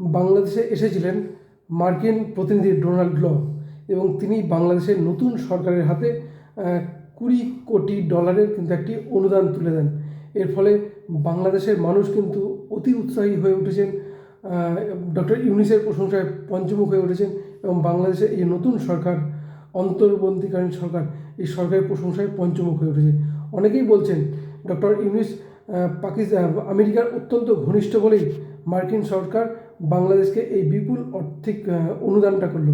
বাংলাদেশে এসেছিলেন মার্কিন প্রতিনিধি ডোনাল্ড ল এবং তিনি বাংলাদেশের নতুন সরকারের হাতে কুড়ি কোটি ডলারের কিন্তু একটি অনুদান তুলে দেন। এর ফলে বাংলাদেশের মানুষ কিন্তু অতি উৎসাহী হয়ে উঠেছেন ডক্টর ইউনিসের প্রশংসায় পঞ্চমুখ হয়ে উঠেছেন এবং বাংলাদেশের এই নতুন সরকার, অন্তর্বর্তীকালীন সরকার, এই সরকারের প্রশংসায় পঞ্চমুখ হয়ে উঠেছে। অনেকেই বলছেন, ডক্টর ইউনিস পাকিস্তান, আমেরিকার অত্যন্ত ঘনিষ্ঠ বলেই মার্কিন সরকার বাংলাদেশকে এই বিপুল আর্থিক আহ, অনুদানটা করল।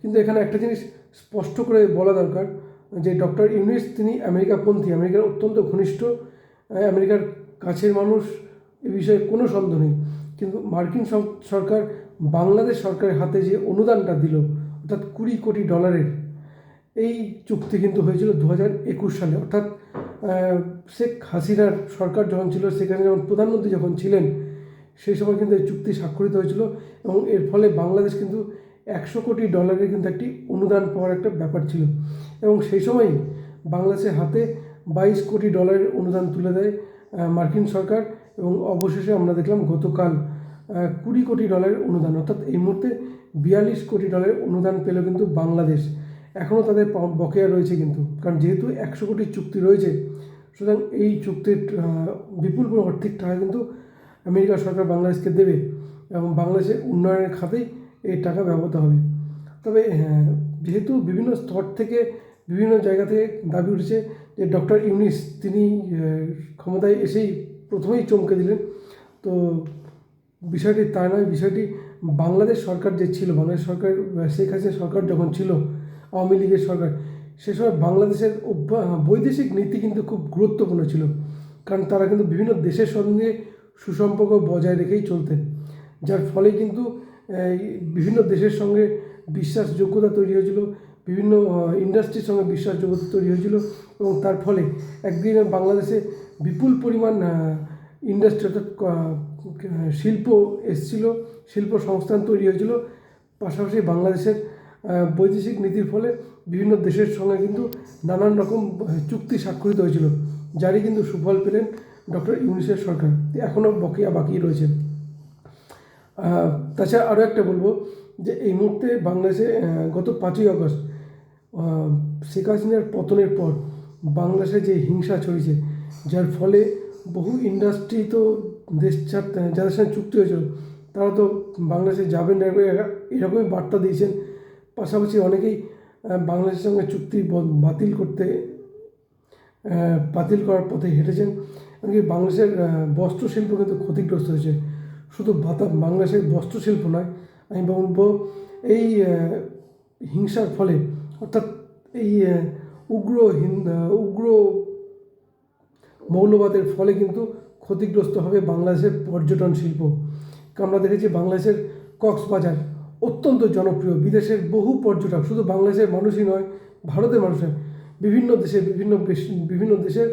কিন্তু এখানে একটা জিনিস স্পষ্ট করে বলা দরকার যে ডক্টর ইউনিস তিনি আমেরিকাপন্থী আমেরিকার অত্যন্ত ঘনিষ্ঠ আমেরিকার কাছের মানুষ এ বিষয়ে কোনো সন্দেহ নেই। কিন্তু মার্কিন সরকার বাংলাদেশ সরকারের হাতে যে অনুদানটা দিল অর্থাৎ কুড়ি কোটি ডলারের এই চুক্তি কিন্তু হয়েছিল দু হাজার একুশ সালে। অর্থাৎ শেখ হাসিনার সরকার যখন ছিল সেখানে যখন প্রধানমন্ত্রী যখন ছিলেন সেই সময় কিন্তু এই চুক্তি স্বাক্ষরিত হয়েছিল এবং এর ফলে বাংলাদেশ কিন্তু একশো কোটি ডলারের কিন্তু একটি অনুদান পাওয়ার একটা ব্যাপার ছিল। এবং সেই সময়ই বাংলাদেশের হাতে বাইশ কোটি ডলারের অনুদান তুলে দেয় মার্কিন সরকার এবং অবশেষে আমরা দেখলাম গতকাল কুড়ি কোটি ডলারের অনুদান, অর্থাৎ এই মুহূর্তে বিয়াল্লিশ কোটি ডলারের অনুদান পেল কিন্তু বাংলাদেশ। এখনও তাদের বকেয়া রয়েছে কিন্তু, কারণ যেহেতু একশো কোটি চুক্তি রয়েছে, সুতরাং এই চুক্তির বিপুল আর্থিক টাকা কিন্তু আমেরিকা সরকার বাংলাদেশকে দেবে এবং বাংলাদেশের উন্নয়নের খাতেই এই টাকা ব্যবহৃত হবে। তবে হ্যাঁ, যেহেতু বিভিন্ন স্তর থেকে বিভিন্ন জায়গা থেকে দাবি উঠেছে যে ডক্টর ইউনিস তিনি ক্ষমতায় এসেই প্রথমেই চমকে দিলেন। তো বিষয়টি তা নয় বিষয়টি বাংলাদেশ সরকার যে ছিল বাংলাদেশ সরকার শেখ হাসিনা সরকার যখন ছিল আওয়ামী লীগের সরকার সে সময় বাংলাদেশের বৈদেশিক নীতি কিন্তু খুব গুরুত্বপূর্ণ ছিল। কারণ তারা কিন্তু বিভিন্ন দেশের সঙ্গে সুসম্পর্ক বজায় রেখেই চলতেন, যার ফলে কিন্তু বিভিন্ন দেশের সঙ্গে বিশ্বাসযোগ্যতা তৈরি হয়েছিল, বিভিন্ন ইন্ডাস্ট্রির সঙ্গে বিশ্বাসযোগ্যতা তৈরি হয়েছিল এবং তার ফলে একদিন বাংলাদেশে বিপুল পরিমাণ ইন্ডাস্ট্রি অর্থাৎ শিল্প এসছিল, শিল্প সংস্থান তৈরি হয়েছিল, পাশাপাশি বাংলাদেশের বৈদেশিক নীতির ফলে বিভিন্ন দেশের সঙ্গে কিন্তু নানান রকম চুক্তি স্বাক্ষরিত হয়েছিল, যারই কিন্তু সুফল পেলেন ডক্টর ইউনিসের সরকার। এখনও বকেয়া বাকি রয়েছে। তাছাড়া আরও একটা বলব যে এই মুহূর্তে বাংলাদেশে গত পাঁচই আগস্ট শেখ হাসিনার পতনের পর বাংলাদেশে যে হিংসা ছড়িয়েছে, যার ফলে বহু ইন্ডাস্ট্রি তো দেশ ছাড় যাদের সঙ্গে চুক্তি হয়েছিল, তারা তো বাংলাদেশে যাবেন না এরা- এরকমই বার্তা দিয়েছেন। পাশাপাশি অনেকেই বাংলাদেশের সঙ্গে চুক্তি বাতিল করতে বাতিল করার পথে হেঁটেছেন। এমনকি বাংলাদেশের আহ, বস্ত্র শিল্প কিন্তু ক্ষতিগ্রস্ত হয়েছে। শুধু বাতা- বাংলাদেশের বস্ত্রশিল্প নয় আমি বলব এই হিংসার ফলে অর্থাৎ এই উগ্র উগ্র মৌলবাদের ফলে কিন্তু ক্ষতিগ্রস্ত হবে বাংলাদেশের পর্যটন শিল্প। আমরা দেখেছি বাংলাদেশের কক্সবাজার অত্যন্ত জনপ্রিয় বিদেশের বহু পর্যটক শুধু বাংলাদেশের মানুষই নয় ভারতের মানুষ নয় বিভিন্ন দেশে বিভিন্ন বিভিন্ন দেশের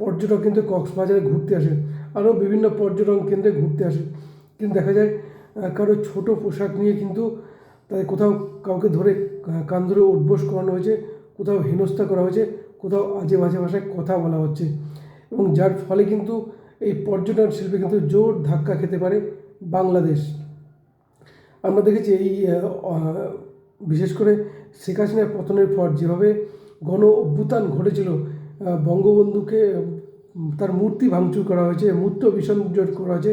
পর্যটক কিন্তু কক্সবাজারে ঘুরতে আসে, আরও বিভিন্ন পর্যটন কেন্দ্রে ঘুরতে আসে। কিন্তু দেখা যায় কারও ছোট পোশাক নিয়ে কিন্তু তাদের কোথাও কাউকে ধরে কান ধরে উদ্বোস করানো হয়েছে, কোথাও হেনস্থা করা হয়েছে, কোথাও আজে বাজে ভাষায় কথা বলা হচ্ছে। এবং যার ফলে কিন্তু এই পর্যটন শিল্পে কিন্তু জোর ধাক্কা খেতে পারে বাংলাদেশ। আমরা দেখেছি এই বিশেষ করে শেখ হাসিনার পতনের পর যেভাবে গণ অভ্যুত্থান ঘটেছিল বঙ্গবন্ধুকে তার মূর্তি ভাঙচুর করা হয়েছে মূর্ত বিসর্জন করা হয়েছে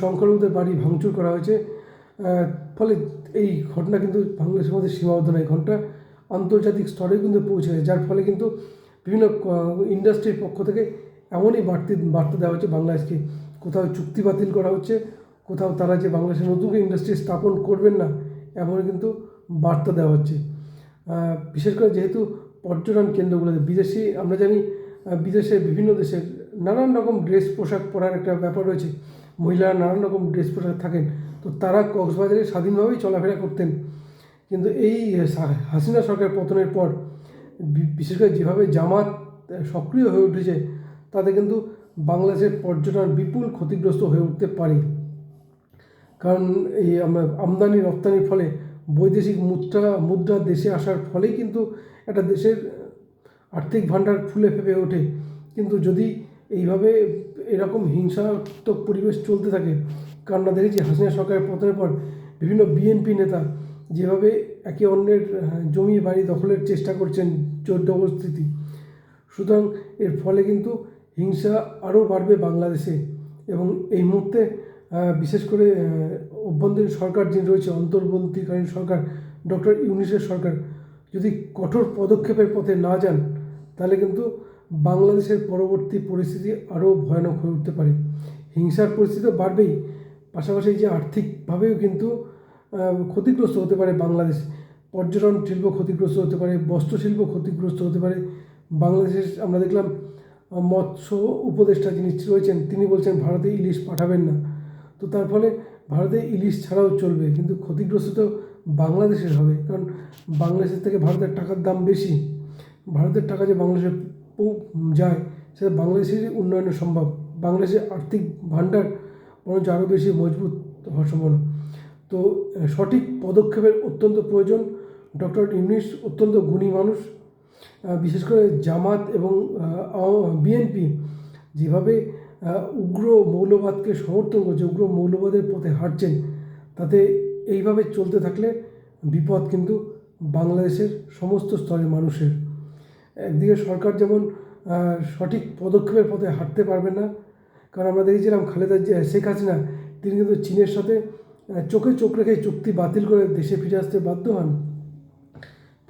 সংখ্যালঘুদের বাড়ি ভাঙচুর করা হয়েছে ফলে এই ঘটনা কিন্তু বাংলাদেশের মধ্যে সীমাবদ্ধ নয়। ঘটনা আন্তর্জাতিক স্তরে কিন্তু পৌঁছে গেছে যার ফলে কিন্তু বিভিন্ন ইন্ডাস্ট্রির পক্ষ থেকে এমনই বাড়তি, বার্তা দেওয়া হচ্ছে বাংলাদেশকে। কোথাও চুক্তি বাতিল করা হচ্ছে, কোথাও তারা যে বাংলাদেশে নতুন ইন্ডাস্ট্রি স্থাপন করবেন না, এমনই কিন্তু বার্তা দেওয়া হচ্ছে। বিশেষ করে যেহেতু পর্যটন কেন্দ্রগুলোতে বিদেশি, আমরা জানি বিদেশে বিভিন্ন দেশের নানান রকম ড্রেস পোশাক পরার একটা ব্যাপার রয়েছে। মহিলারা নানান রকম ড্রেস পোশাক থাকেন। তো তারা কক্সবাজারে স্বাধীনভাবেই চলাফেরা করতেন। কিন্তু এই হাসিনা সরকার পতনের পর বিশেষ করে যেভাবে জামাত সক্রিয় হয়ে উঠেছে, তাতে কিন্তু বাংলাদেশের পর্যটন বিপুল ক্ষতিগ্রস্ত হয়ে উঠতে পারে। কারণ এই আমদানি রপ্তানির ফলে বৈদেশিক মুদ্রা মুদ্রা দেশে আসার ফলেই কিন্তু একটা দেশের আর্থিক ভাণ্ডার ফুলে ফেপে ওঠে। কিন্তু যদি এইভাবে এরকম হিংসাত্মক পরিবেশ চলতে থাকে কারণ আমরা দেখেছি হাসিনা সরকারের পতনের পর বিভিন্ন বিএনপি নেতা যেভাবে একে অন্যের জমি বাড়ি দখলের চেষ্টা করছেন জোর জবরদস্তি সুতরাং এর ফলে কিন্তু হিংসা আরও বাড়বে বাংলাদেশে এবং এই মুহূর্তে বিশেষ করে অভ্যন্তরীণ সরকার যিনি রয়েছে, অন্তর্বর্তীকালীন সরকার, ডক্টর ইউনিসের সরকার যদি কঠোর পদক্ষেপের পথে না যান, তাহলে কিন্তু বাংলাদেশের পরবর্তী পরিস্থিতি আরও ভয়ানক হয়ে উঠতে পারে। হিংসার পরিস্থিতি বাড়বেই, পাশাপাশি যে আর্থিকভাবেও কিন্তু ক্ষতিগ্রস্ত হতে পারে বাংলাদেশ। পর্যটন শিল্প ক্ষতিগ্রস্ত হতে পারে, বস্ত্রশিল্প ক্ষতিগ্রস্ত হতে পারে। বাংলাদেশের আমরা দেখলাম মৎস্য উপদেষ্টা যিনি রয়েছেন, তিনি বলছেন ভারতে ইলিশ পাঠাবেন না। তো তার ফলে ভারতে ইলিশ ছাড়াও চলবে, কিন্তু ক্ষতিগ্রস্ত তো বাংলাদেশের হবে। কারণ বাংলাদেশের থেকে ভারতের টাকার দাম বেশি। ভারতের টাকা যে বাংলাদেশে যায়, সেটা বাংলাদেশেরই উন্নয়নে সম্ভব। বাংলাদেশের আর্থিক ভাণ্ডার বরঞ্চ আরও বেশি মজবুত হওয়ার সম্ভাবনা। তো সঠিক পদক্ষেপের অত্যন্ত প্রয়োজন। ডক্টর ইউনিস অত্যন্ত গুণী মানুষ। বিশেষ করে জামাত এবং বিএনপি যেভাবে উগ্র মৌলবাদকে সমর্থন করছে, উগ্র মৌলবাদের পথে হাঁটছেন, তাতে এইভাবে চলতে থাকলে বিপদ কিন্তু বাংলাদেশের সমস্ত স্তরের মানুষের। একদিকে সরকার যেমন সঠিক পদক্ষেপের পথে হাঁটতে পারবে না, কারণ আমরা দেখেছিলাম খালেদা শেখ হাসিনা, তিনি কিন্তু চীনের সাথে চোখে চোখ রেখে চুক্তি বাতিল করে দেশে ফিরে আসতে বাধ্য হন।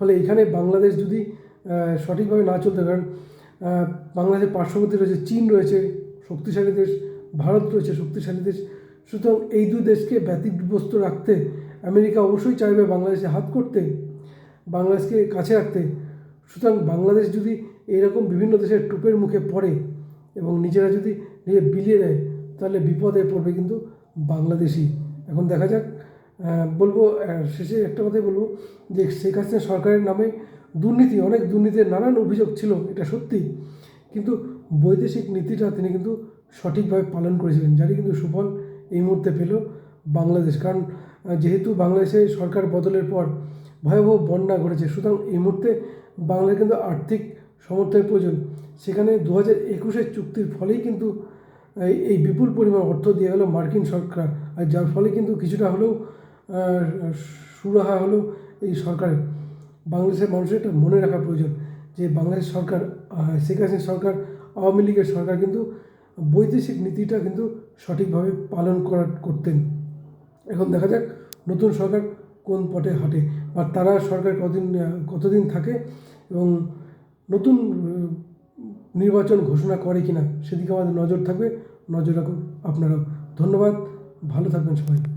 ফলে এখানে বাংলাদেশ যদি সঠিকভাবে না চলতে, কারণ বাংলাদেশের পার্শ্ববর্তী রয়েছে চীন রয়েছে, শক্তিশালী দেশ, ভারত রয়েছে শক্তিশালী দেশ সুতরাং এই দুই দেশকে ব্যতিব্যস্ত রাখতে আমেরিকা অবশ্যই চাইবে বাংলাদেশে হাত করতে, বাংলাদেশকে কাছে রাখতে। সুতরাং বাংলাদেশ যদি এরকম বিভিন্ন দেশের টুপের মুখে পড়ে এবং নিজেরা যদি নিজে বিলিয়ে দেয়, তাহলে বিপদে পড়বে কিন্তু বাংলাদেশি এখন দেখা যাক বলব শেষে একটা কথাই বলব যে শেখ হাসিনা সরকারের নামে দুর্নীতি, অনেক দুর্নীতির নানান অভিযোগ ছিল, এটা সত্যি। কিন্তু বৈদেশিক নীতিটা তিনি কিন্তু সঠিকভাবে পালন করেছিলেন, যারই কিন্তু সুফল এই মুহূর্তে পেল বাংলাদেশ। কারণ যেহেতু বাংলাদেশে সরকার বদলের পর ভয়াবহ বন্যা ঘটেছে, সুতরাং এই মুহূর্তে বাংলাদেশ কিন্তু আর্থিক সমর্থনের প্রয়োজন। সেখানে দু হাজার একুশের চুক্তির ফলেই কিন্তু এই বিপুল পরিমাণ অর্থ দিয়ে গেল মার্কিন সরকার, আর যার ফলে কিন্তু কিছুটা হলেও সুরাহা হলো এই সরকারের। বাংলাদেশের মানুষের এটা মনে রাখা প্রয়োজন যে বাংলাদেশ সরকার শেখ হাসিনা সরকার, আওয়ামী লীগের সরকার কিন্তু বৈদেশিক নীতিটা কিন্তু সঠিকভাবে পালন করা করতেন। এখন দেখা যাক নতুন সরকার কোন পথে হাঁটে বা তারা সরকার কতদিন কতদিন থাকে এবং নতুন নির্বাচন ঘোষণা করে কিনা সেদিকে আমাদের নজর থাকবে। নজর রাখুন আপনারাও। ধন্যবাদ। ভালো থাকবেন সবাই।